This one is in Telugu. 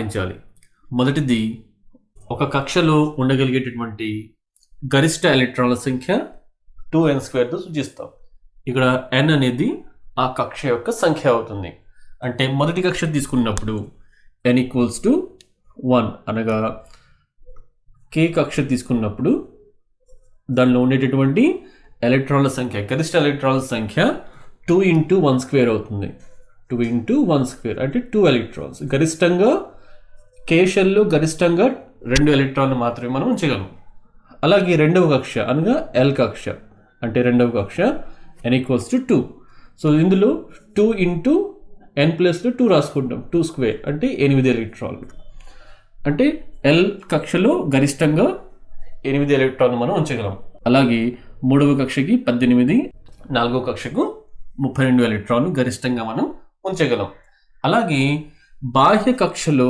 పాటించాలి. మొదటిది ఒక కక్షలో ఉండగలిగేటటువంటి గరిష్ట ఎలక్ట్రాన్ల సంఖ్య టూ ఎన్ స్క్వేర్తో సూచిస్తాం. ఇక్కడ ఎన్ అనేది ఆ కక్ష యొక్క సంఖ్య అవుతుంది. అంటే మొదటి కక్ష తీసుకున్నప్పుడు ఎన్ ఈక్వల్స్ టు వన్ అనగా కే కక్ష తీసుకున్నప్పుడు దానిలో ఉండేటటువంటి ఎలక్ట్రాన్ల సంఖ్య గరిష్ట ఎలక్ట్రాన్ల సంఖ్య టూ ఇంటూ వన్ స్క్వేర్ అవుతుంది. టూ ఇంటూ వన్ స్క్వేర్ అంటే టూ ఎలక్ట్రాన్స్ గరిష్టంగా కేషల్లో గరిష్టంగా రెండు ఎలక్ట్రాన్లు మాత్రమే మనం ఉంచగలం. అలాగే రెండవ కక్ష అనగా ఎల్ కక్ష. అంటే రెండవ కక్ష N equals to two so ఇందులో టూ ఇంటూ ఎన్ ప్లస్లో టూ రాసుకుంటాం. టూ స్క్వేర్ అంటే ఎనిమిది ఎలక్ట్రాన్లు. అంటే ఎల్ కక్షలో గరిష్టంగా ఎనిమిది ఎలక్ట్రాన్లు మనం ఉంచగలం. అలాగే మూడవ కక్షకి పద్దెనిమిది నాలుగవ కక్షకు ముప్పై రెండు ఎలక్ట్రాన్లు గరిష్టంగా మనం ఉంచగలం. అలాగే బాహ్య కక్షలో